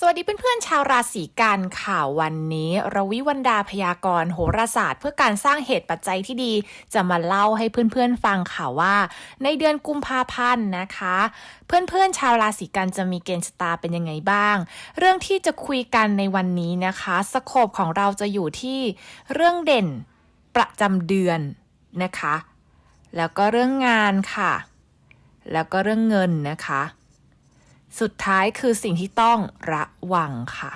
สวัสดีเพื่อนๆชาวราศีกันข่าววันนี้รวิวันดาพยากรณ์โหราศาสตร์ เพื่อการสร้างเหตุปัจจัยที่ดี จะมาเล่าให้เพื่อนๆฟังค่ะว่า ในเดือนกุมภาพันธ์นะคะ เพื่อนๆชาวราศีกันจะมีเกณฑ์ชะตาเป็นยังไงบ้าง เรื่องที่จะคุยกันในวันนี้นะคะสโคปของเราจะอยู่ที่เรื่องเด่นประจำเดือนนะคะ แล้วก็เรื่องงานค่ะ แล้วก็เรื่องเงินนะคะ สุดท้ายคือสิ่งที่ต้องระวังค่ะ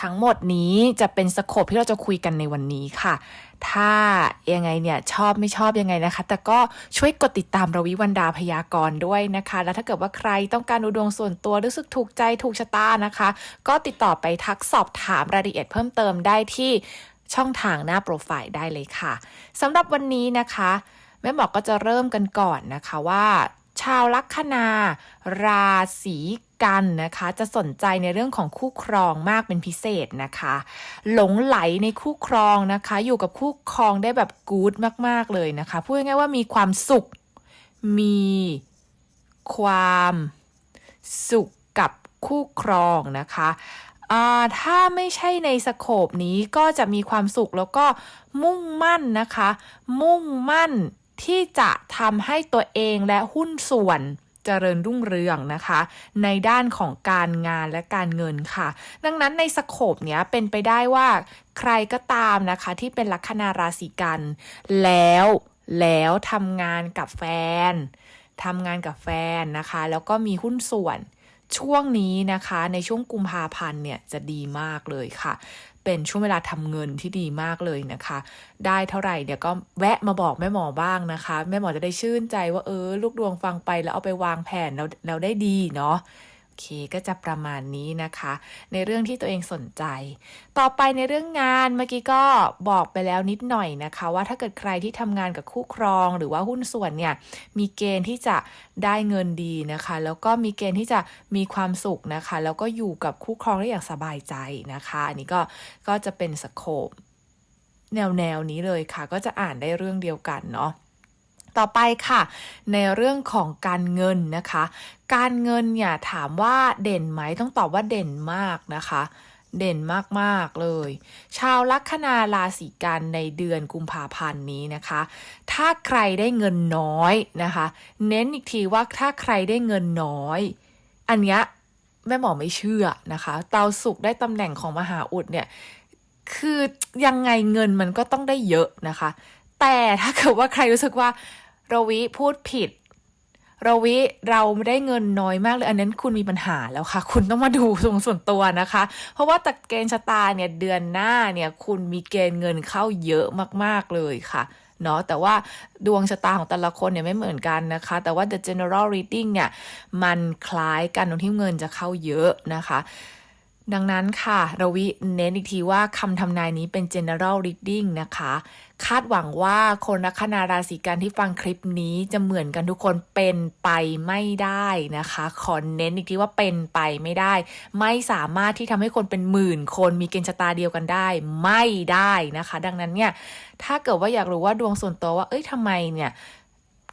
ทั้งหมดนี้จะเป็นสโคปที่เราจะคุยกันในวันนี้ค่ะ ถ้ายังไงเนี่ยชอบไม่ชอบยังไงนะคะ แต่ก็ช่วยกดติดตามรวิวันดาพยากรณ์ด้วยนะคะ แล้วถ้าเกิดว่าใครต้องการดูดวงส่วนตัวรู้สึกถูกใจถูกชะตานะคะ ก็ติดต่อไปทักสอบถามรายละเอียดเพิ่มเติมได้ที่ช่องทางหน้าโปรไฟล์ได้เลยค่ะสำหรับวันนี้นะคะแม่หมอก็จะเริ่มกันก่อนนะคะว่า ชาวลัคนา ราศีกันนะคะจะสนใจในเรื่องของคู่ครองมากเป็นพิเศษนะคะ หลงไหลในคู่ครองนะคะ อยู่กับคู่ครองได้แบบกู๊ดมาก ๆ เลยนะคะ พูดง่ายๆว่ามีความสุข มีความสุขกับคู่ครองนะคะถ้าไม่ใช่ในสโคปนี้ก็จะมีความสุขแล้วก็มุ่งมั่นนะคะ มุ่งมั่น ที่จะทำให้ตัวเองและหุ้นส่วนเจริญรุ่งเรืองนะคะ ในด้านของการงานและการเงินค่ะ ดังนั้นในสโคปเนี้ยเป็นไปได้ว่าใครก็ตามนะคะที่เป็นลัคนาราศีกัน แล้วแล้วทำงานกับแฟนทำงานกับแฟนนะคะ แล้วก็มีหุ้นส่วน ช่วงนี้นะคะในช่วงกุมภาพันธ์เนี่ยจะดีมากเลยค่ะ เป็นช่วงเวลาทำเงินที่ดีมากเลยนะคะ ได้เท่าไหร่เดี๋ยวก็แวะมาบอกแม่หมอบ้างนะคะ แม่หมอจะได้ชื่นใจว่าเออ ลูกดวงฟังไปแล้วเอาไปวางแผนแล้วแล้วได้ดีเนาะ เค ก็จะประมาณนี้นะคะ ในเรื่องที่ตัวเองสนใจ ต่อไปในเรื่องงานเมื่อกี้ก็บอกไปแล้วนิดหน่อยนะคะ ว่าถ้าเกิดใครที่ทำงานกับคู่ครองหรือว่าหุ้นส่วนเนี่ยมีเกณฑ์ที่จะได้เงินดีนะคะ แล้วก็มีเกณฑ์ที่จะมีความสุขนะคะ แล้วก็อยู่กับคู่ครองได้อย่างสบายใจนะคะอันนี้ก็ก็จะเป็นสโคปแนวแนวนี้เลยค่ะ ก็จะอ่านได้เรื่องเดียวกันเนาะ ต่อไปค่ะ ในเรื่องของการเงินนะคะ การเงินเนี่ยถามว่าเด่นไหมต้องตอบว่าเด่นมากนะคะ เด่นมากๆเลย ชาวลัคนาราศีกันในเดือนกุมภาพันธ์นี้นะคะ ถ้าใครได้เงินน้อยนะคะ เน้นอีกทีว่าถ้าใครได้เงินน้อย อันเนี้ยแม่หมอไม่เชื่อนะคะเตาสุกได้ตำแหน่งของมหาอุดเนี่ยคือยังไงเงินมันก็ต้องได้เยอะนะคะ แต่ถ้าเกิดว่าใครรู้สึกว่า รวิพูดผิดรวิเราไม่ได้เงินน้อยมากเลย อันนั้นคุณมีปัญหาแล้วค่ะ คุณต้องมาดูตรงส่วนตัวนะคะ เพราะว่าตะเกณฑ์ชะตาเนี่ยเดือนหน้าเนี่ยคุณมีเกณฑ์เงินเข้าเยอะมากๆเลยค่ะเนาะแต่ว่าดวงชะตาของแต่ละคนเนี่ยไม่เหมือนกันนะคะ แต่ว่า the general reading เนี่ยมันคล้ายกันตรงที่เงินจะเข้าเยอะนะคะ ดังนั้นค่ะรวิเน้นอีกทีว่าคำทำนายนี้เป็น general reading นะคะ คาดหวังว่าคนลัคนาราศีกันที่ฟังคลิปนี้จะเหมือนกันทุกคนเป็นไปไม่ได้นะคะ ขอเน้นอีกทีว่าเป็นไปไม่ได้ ไม่สามารถที่ทำให้คนเป็นหมื่นคนมีเกณฑ์ชะตาเดียวกันได้ ไม่ได้นะคะ ดังนั้นเนี่ยถ้าเกิดว่าอยากรู้ว่าดวงส่วนตัวว่าเอ้ยทำไมเนี่ย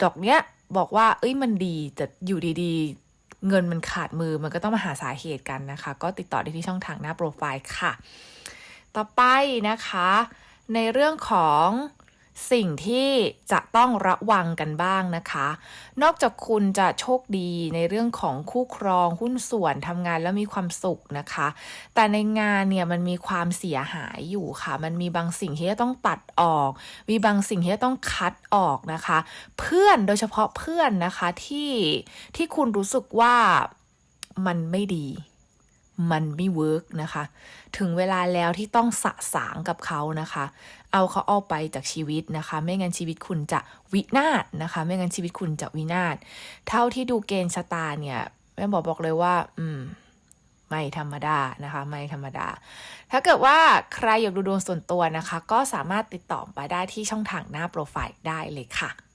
ดอกเนี้ยบอกว่า เอ้ยมันดีแต่อยู่ดีๆ เงินมันขาดมือมันก็ต้องมาหาสาเหตุกันนะคะ ก็ติดต่อได้ที่ช่องทางหน้าโปรไฟล์ค่ะ ต่อไปนะคะ ในเรื่องของ สิ่งที่จะต้องระวังกันบ้างนะคะ นอกจากคุณจะโชคดีในเรื่องของคู่ครองหุ้นส่วนทำงานแล้วมีความสุขนะคะ แต่ในงานเนี่ยมันมีความเสียหายอยู่ค่ะ มันมีบางสิ่งที่จะต้องตัดออก มีบางสิ่งที่จะต้องคัดออกนะคะ เพื่อนโดยเฉพาะเพื่อนนะคะที่ที่คุณรู้สึกว่ามันไม่ดี มันไม่เวิร์กนะคะ ถึงเวลาแล้วที่ต้องสะสางกับเขานะคะ เอาเขาเอาไปจากชีวิตนะคะ ไม่งั้นชีวิตคุณจะวินาศนะคะ ไม่งั้นชีวิตคุณจะวินาศ เท่าที่ดูเกณฑ์ชะตาเนี่ยแม่บอกบอกเลยว่า อืมไม่ธรรมดานะคะ ไม่ธรรมดา ถ้าเกิดว่าใครอยากดูดวงส่วนตัวนะคะ ก็สามารถติดต่อไปได้ที่ช่องทางหน้าโปรไฟล์ได้เลยค่ะ